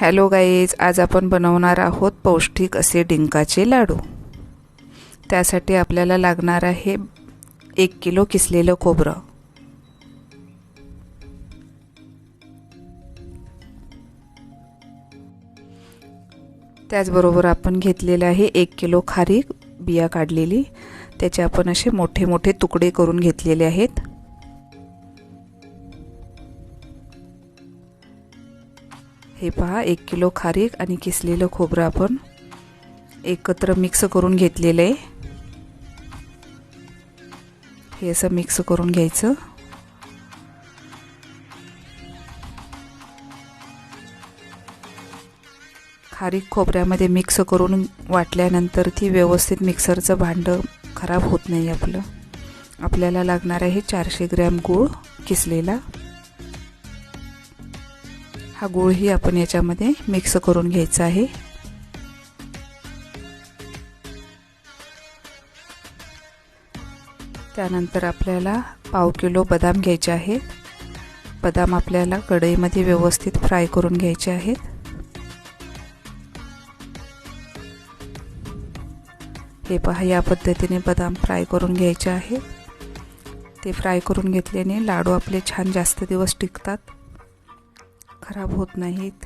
Hello guys आज आपण बनवणार आहोत पौष्टिक असे डिंकाचे लाडू. त्यासाठी आपल्याला लागणार आहे एक किलो किसलेलं खोबरं. त्याचबरोबर आपण घेतलेलं आहे एक किलो खारीक बिया काढलेली. त्याचे आपण असे मोठे मोठे तुकडे करून घेतलेले आहेत. हे पहा एक किलो खारीक आणि किसलेलं खोबरं आपण एकत्र मिक्स करून घेतलेलं आहे. हे असं मिक्स करून घ्यायचं. खारीक खोबऱ्यामध्ये मिक्स करून वाटल्यानंतर ती व्यवस्थित मिक्सरचं भांडं खराब होत नाही आपलं. आपल्याला लागणार आहे चारशे ग्रॅम गूळ किसलेला. हा गूळही आपण याच्यामध्ये मिक्स करून घ्यायचा आहे. त्यानंतर आपल्याला पाव किलो बदाम घ्यायचे आहेत. बदाम आपल्याला कढईमध्ये व्यवस्थित फ्राय करून घ्यायचे आहेत. हे पहा या पद्धतीने बदाम फ्राय करून घ्यायचे आहेत. ते फ्राय करून घेतल्याने लाडू आपले छान जास्त दिवस टिकतात. खराब होत नाहीत.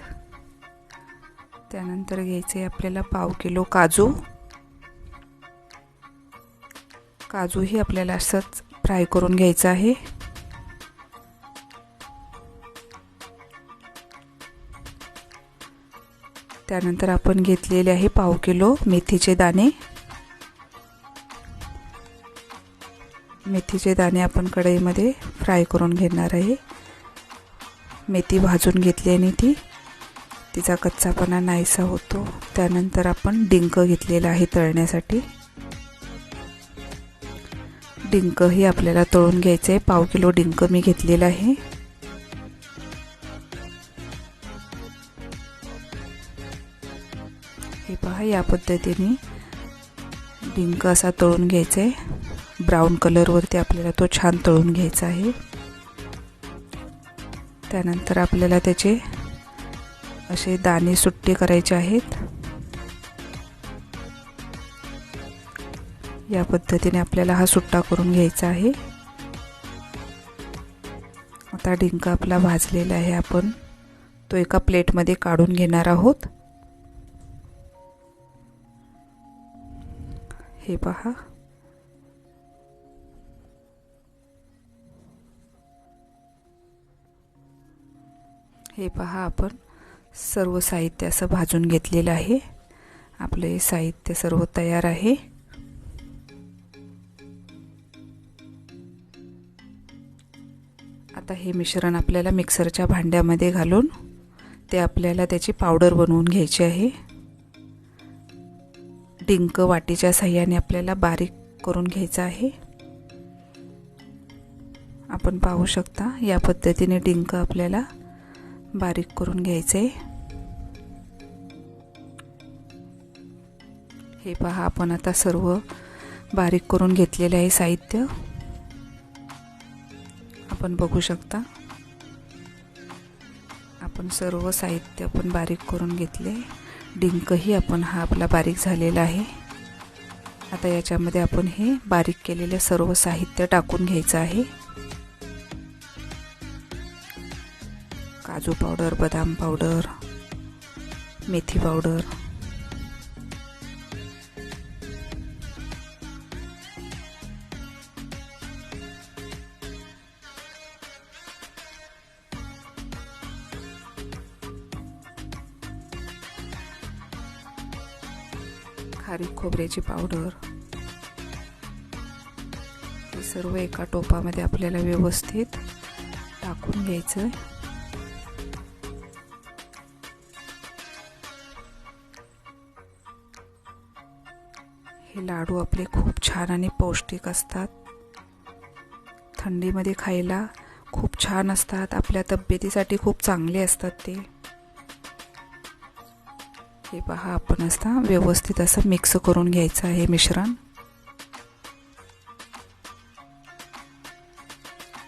त्यानंतर घ्यायचे आपल्याला पाव किलो काजू. काजूही आपल्याला असंच फ्राय करून घ्यायचं आहे. त्यानंतर आपण घेतलेले आहे पाव किलो मेथीचे दाणे. मेथीचे दाणे आपण कढईमध्ये फ्राय करून घेणार आहे. मेथी भाजून घेतल्याने ती तिचा कच्चापणा नाहीसा होतो. त्यानंतर आपण डिंक घेतलेला आहे तळण्यासाठी. डिंकही आपल्याला तळून घ्यायचं आहे पाव किलो डिंक मी घेतलेला आहे. हे पहा या पद्धतीने डिंक असा तळून घ्यायचा आहे ब्राऊन कलरवरती आपल्याला तो छान तळून घ्यायचा आहे. त्यानंतर आपल्याला त्याचे असे दाणे सुट्टे करायचे आहेत. या पद्धतीने आपल्याला हा सुट्टा करून घ्यायचा आहे. आता डिंक आपला भाजलेला आहे. आपण तो एका प्लेटमध्ये काढून घेणार आहोत. हे पहा. हे पहा आपण सर्व साहित्य असं भाजून घेतलेलं आहे. आपले साहित्य सर्व तयार आहे. आता हे मिश्रण आपल्याला मिक्सरच्या भांड्यामध्ये घालून ते आपल्याला त्याची पावडर बनवून घ्यायची आहे. डिंक वाटीच्या साह्याने आपल्याला बारीक करून घ्यायचं आहे. आपण पाहू शकता या पद्धतीने डिंक आपल्याला बारीक करून घ्यायचं. आहे हे पहा आपण आता सर्व बारीक करून घेतलेले आहे साहित्य. आपण बघू शकता. आपण सर्व साहित्य आपण बारीक करून घेतले. डिंकही आपण हा आपला बारीक झालेला आहे. आता याच्यामध्ये आपण हे बारीक केलेले सर्व साहित्य टाकून घ्यायचं आहे. काजू पावडर बदाम पावडर मेथी पावडर खारीक खोबऱ्याची पावडर हे सर्व एका टोपामध्ये आपल्याला व्यवस्थित टाकून घ्यायचं हे लाडू आपले खूप छान आणि पौष्टिक असतात. थंडीमध्ये खायला खूप छान असतात. आपल्या तब्येतीसाठी खूप चांगले असतात ते. हे पहा आपण असता व्यवस्थित असं मिक्स करून घ्यायचं आहे मिश्रण.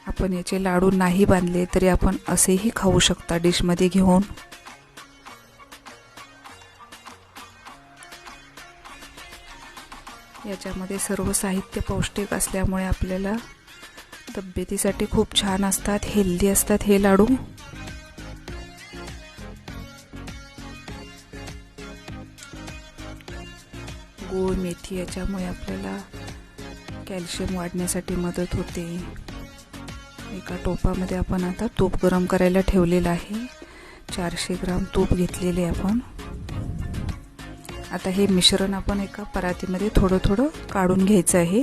आपण याचे लाडू नाही बांधले तरी आपण असेही खाऊ शकता डिशमध्ये घेऊन. याच्यामध्ये सर्व साहित्य पौष्टिक असल्यामुळे आपल्याला तब्येतीसाठी खूप छान असतात हेल्दी असतात हे लाडू. गोड मेथी याच्यामुळे आपल्याला कॅल्शियम वाढण्यासाठी मदत होते. एका टोपामध्ये आपण आता तूप गरम करायला ठेवलेलं आहे. चारशे ग्राम तूप घेतलेले आपण. आता हे मिश्रण आपण एका परातीमध्ये थोडं थोडं काढून घ्यायचं आहे.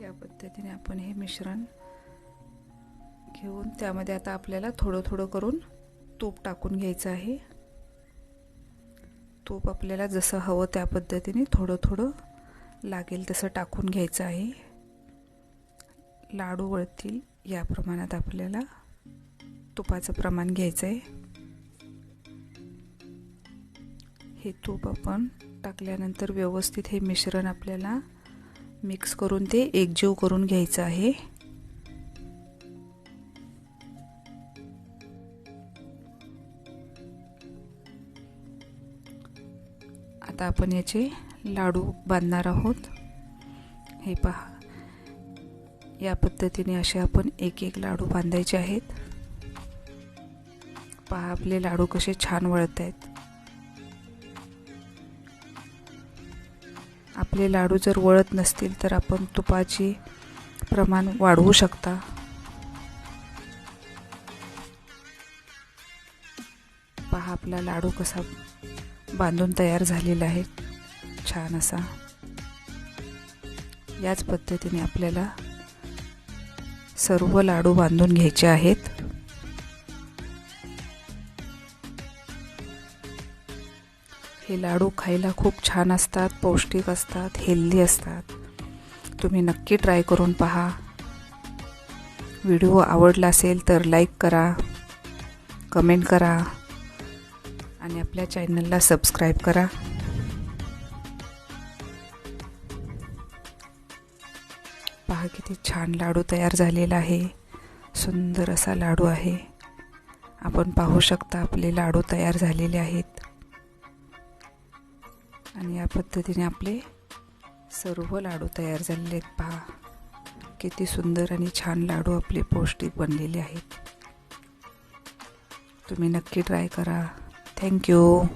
या पद्धतीने आपण हे मिश्रण घेऊन त्यामध्ये आता आपल्याला थोडं थोडं करून तूप टाकून घ्यायचं आहे. तूप आपल्याला जसं हवं त्या पद्धतीने थोडं थोडं लागेल तसं टाकून घ्यायचं आहे. लाडू वळतील या प्रमाणात आपल्याला तुपाचं प्रमाण घ्यायचं आहे. हे तूप आपण टाकल्यानंतर व्यवस्थित हे मिश्रण आपल्याला मिक्स करून ते एकजीव करून घ्यायचं आहे. आता आपण याचे लाडू बांधणार आहोत. हे पहा. या पद्धतीने असे आपण एक एक लाडू बांधायचे आहेत. पहा आपले लाडू कसे छान वळत आहेत. आपले लाडू जर वळत नसतील तर आपण तुपाची प्रमाण वाढवू शकता. पहा आपला लाडू कसा बांधून तयार झालेला आहे. छान असा. याच पद्धतीने आपल्याला सर्व लाडू बांधून घ्यायचे आहेत. हे लाडू खायला खूप छान असतात पौष्टिक असतात हेल्दी असतात. तुम्ही नक्की ट्राय करून पहा. व्हिडिओ आवडला असेल तर लाईक करा कमेंट करा. आणि आपल्या चॅनलला सबस्क्राईब करा. पहा किती छान लाडू तयार झालेला आहे. सुंदर असा लाडू आहे. आपण पाहू शकता आपले लाडू तयार झालेले आहेत. आणि या पद्धतीने आपले सर्व लाडू तयार झालेले आहेत. पहा किती सुंदर आणि छान लाडू आपले पौष्टिक बनलेले आहेत. तुम्ही नक्की ट्राय करा. Thank you.